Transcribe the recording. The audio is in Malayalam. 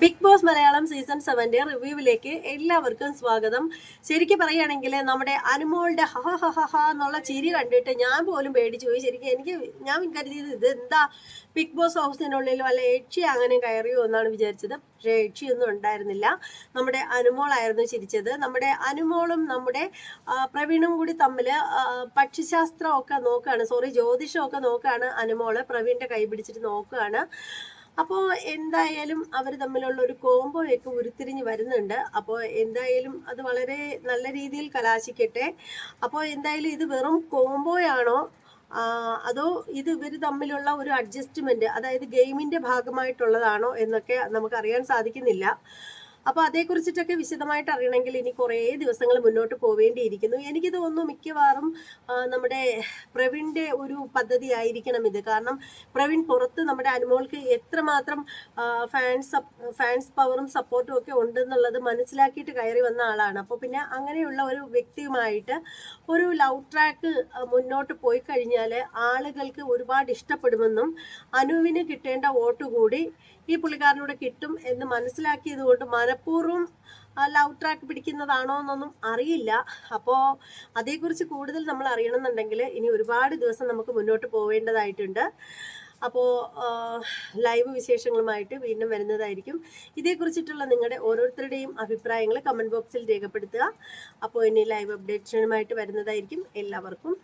ബിഗ് ബോസ് മലയാളം സീസൺ സെവന്റെ റിവ്യൂവിലേക്ക് എല്ലാവർക്കും സ്വാഗതം. ശരിക്കും പറയുകയാണെങ്കിൽ നമ്മുടെ അനുമോളുടെ ഹഹ ഹ ഹ ഹ എന്നുള്ള ചിരി കണ്ടിട്ട് ഞാൻ പോലും പേടിച്ചു പോയി. ശരിക്കും എനിക്ക് ഞാൻ കരുതിയത് ഇത് എന്താ ബിഗ് ബോസ് ഹൗസിനുള്ളിൽ വല്ല യക്ഷി അങ്ങനെ കയറിയോ എന്നാണ് വിചാരിച്ചത്. പക്ഷേ യക്ഷിയൊന്നും ഉണ്ടായിരുന്നില്ല. നമ്മുടെ അനുമോളായിരുന്നു ചിരിച്ചത്. നമ്മുടെ അനുമോളും നമ്മുടെ പ്രവീണും കൂടി തമ്മിൽ പക്ഷിശാസ്ത്രമൊക്കെ നോക്കുകയാണ്. സോറി ജ്യോതിഷമൊക്കെ നോക്കുകയാണ് അനുമോൾ. പ്രവീണിന്റെ കൈ പിടിച്ചിട്ട് നോക്കുകയാണ്. അപ്പോൾ എന്തായാലും അവർ തമ്മിലുള്ള ഒരു കോംബോയൊക്കെ ഉരുത്തിരിഞ്ഞ് വരുന്നുണ്ട്. അപ്പോ എന്തായാലും അത് വളരെ നല്ല രീതിയിൽ കലാശിക്കട്ടെ. അപ്പോ എന്തായാലും ഇത് വെറും കോംബോയാണോ അതോ ഇത് ഇവർ തമ്മിലുള്ള ഒരു അഡ്ജസ്റ്റ്മെന്റ് അതായത് ഗെയിമിന്റെ ഭാഗമായിട്ടുള്ളതാണോ എന്നൊക്കെ നമുക്ക് അറിയാൻ സാധിക്കുന്നില്ല. അപ്പോൾ അതേക്കുറിച്ചിട്ടൊക്കെ വിശദമായിട്ട് അറിയണമെങ്കിൽ ഇനി കുറേ ദിവസങ്ങൾ മുന്നോട്ട് പോവേണ്ടിയിരിക്കുന്നു. എനിക്ക് തോന്നുന്നു മിക്കവാറും നമ്മുടെ പ്രവീണിന്റെ ഒരു പദ്ധതി ആയിരിക്കണം ഇത്. കാരണം പ്രവീൺ പുറത്ത് നമ്മുടെ അനുമോൾക്ക് എത്രമാത്രം ഫാൻസ് ഫാൻസ് പവറും സപ്പോർട്ടും ഒക്കെ ഉണ്ടെന്നുള്ളത് മനസ്സിലാക്കിയിട്ട് കയറി വന്ന ആളാണ്. അപ്പോൾ പിന്നെ അങ്ങനെയുള്ള ഒരു വ്യക്തിയുമായിട്ട് ഒരു ലവ് ട്രാക്ക് മുന്നോട്ട് പോയി കഴിഞ്ഞാൽ ആളുകൾക്ക് ഒരുപാട് ഇഷ്ടപ്പെടുമെന്നും അനുവിന് കിട്ടേണ്ട വോട്ട് കൂടി ഈ പുള്ളിക്കാരനോട് കിട്ടും എന്ന് മനസ്സിലാക്കിയത് കൊണ്ട് മനഃപൂർവം ലവ് ട്രാക്ക് പിടിക്കുന്നതാണോ എന്നൊന്നും അറിയില്ല. അപ്പോൾ അതേക്കുറിച്ച് കൂടുതൽ നമ്മൾ അറിയണമെന്നുണ്ടെങ്കിൽ ഇനി ഒരുപാട് ദിവസം നമുക്ക് മുന്നോട്ട് പോവേണ്ടതായിട്ടുണ്ട്. അപ്പോൾ ലൈവ് വിശേഷങ്ങളുമായിട്ട് വീണ്ടും വരുന്നതായിരിക്കും. ഇതേക്കുറിച്ചിട്ടുള്ള നിങ്ങളുടെ ഓരോരുത്തരുടെയും അഭിപ്രായങ്ങൾ കമന്റ് ബോക്സിൽ രേഖപ്പെടുത്തുക. അപ്പോൾ ഇനി ലൈവ് അപ്ഡേഷനുമായിട്ട് വരുന്നതായിരിക്കും. എല്ലാവർക്കും